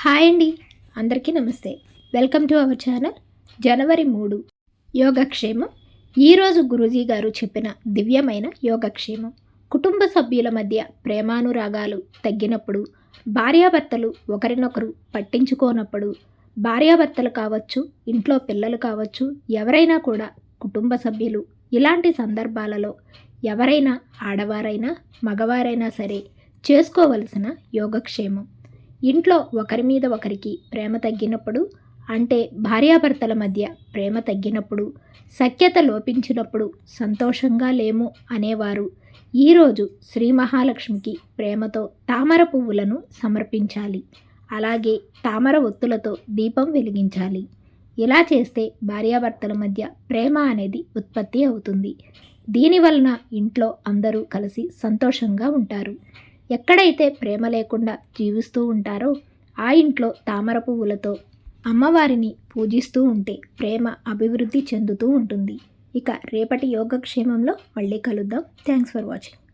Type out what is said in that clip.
Hi అండి. అందరికీ నమస్తే. వెల్కమ్ టు అవర్ ఛానల్ జనవరి మూడు యోగక్షేమం. ఈరోజు గురూజీ గారు చెప్పిన దివ్యమైన యోగక్షేమం. కుటుంబ సభ్యుల మధ్య ప్రేమానురాగాలు తగ్గినప్పుడు భార్యాభర్తలు ఒకరినొకరు పట్టించుకోనప్పుడు భార్యాభర్తలు కావచ్చు ఇంట్లో పిల్లలు కావచ్చు ఎవరైనా కూడా కుటుంబ సభ్యులు ఇలాంటి సందర్భాలలో ఎవరైనా ఆడవారైనా మగవారైనా సరే చేసుకోవలసిన యోగక్షేమం. ఇంట్లో ఒకరి మీద ఒకరికి ప్రేమ తగ్గినప్పుడు అంటే భార్యాభర్తల మధ్య ప్రేమ తగ్గినప్పుడు సఖ్యత లోపించినప్పుడు సంతోషంగా లేము అనేవారు. ఈరోజు శ్రీ మహాలక్ష్మికి ప్రేమతో తామర పువ్వులను సమర్పించాలి. అలాగే తామర ఒత్తులతో దీపం వెలిగించాలి. ఇలా చేస్తే భార్యాభర్తల మధ్య ప్రేమ అనేది ఉత్పత్తి అవుతుంది. దీనివలన ఇంట్లో అందరూ కలిసి సంతోషంగా ఉంటారు. ఎక్కడైతే ప్రేమ లేకుండా జీవిస్తూ ఉంటారో ఆ ఇంట్లో తామర పువ్వులతో అమ్మవారిని పూజిస్తూ ఉంటే ప్రేమ అభివృద్ధి చెందుతూ ఉంటుంది. ఇక రేపటి యోగక్షేమంలో మళ్ళీ కలుద్దాం. Thanks for watching